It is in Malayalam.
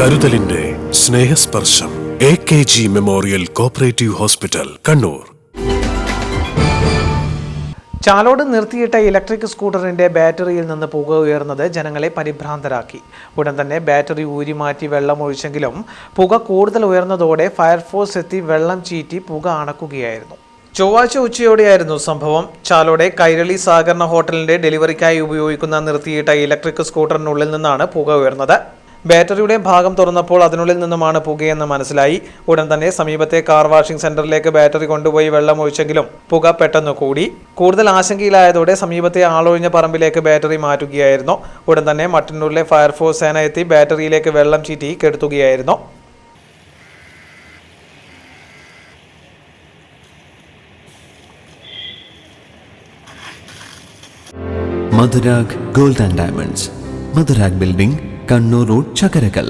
കരുതലിന്റെ Snehasparsham A K G memorial cooperative hospital Kannur. Chalode നിർത്തിയിട്ട ഇലക്ട്രിക് സ്കൂട്ടറിന്റെ ബാറ്ററിയിൽ നിന്ന് പുക ഉയർന്നത് ജനങ്ങളെ പരിഭ്രാന്തരാക്കി. ഉടൻ തന്നെ ബാറ്ററി ഊരിമാറ്റി വെള്ളം ഒഴിച്ചെങ്കിലും പുക കൂടുതൽ ഉയർന്നതോടെ ഫയർഫോഴ്സ് എത്തി വെള്ളം ചീറ്റി പുക അണക്കുകയായിരുന്നു. ചൊവ്വാഴ്ച ഉച്ചയോടെയായിരുന്നു സംഭവം. ചാലോടെ കൈരളി സഹകരണ ഹോട്ടലിന്റെ ഡെലിവറിക്കായി ഉപയോഗിക്കുന്ന നിർത്തിയിട്ട ഇലക്ട്രിക് സ്കൂട്ടറിനുള്ളിൽ നിന്നാണ് പുക ഉയർന്നത്. ബാറ്ററിയുടെ ഭാഗം തുറന്നപ്പോൾ അതിനുള്ളിൽ നിന്നുമാണ് പുകയെന്ന് മനസ്സിലായി. ഉടൻ തന്നെ സമീപത്തെ കാർ വാഷിംഗ് സെന്ററിലേക്ക് ബാറ്ററി കൊണ്ടുപോയി വെള്ളം ഒഴിച്ചെങ്കിലും പുക പെട്ടെന്ന് കൂടി. കൂടുതൽ ആശങ്കയിലായതോടെ സമീപത്തെ ആളൊഴിഞ്ഞ പറമ്പിലേക്ക് ബാറ്ററി മാറ്റുകയായിരുന്നു. ഉടൻ തന്നെ മട്ടന്നൂരിലെ ഫയർഫോഴ്സ് സേന എത്തി ബാറ്ററിയിലേക്ക് വെള്ളം ചീറ്റി കെടുത്തുകയായിരുന്നു. Madhurag gold and diamonds. Madhurag building Kannur road Chakkarakal.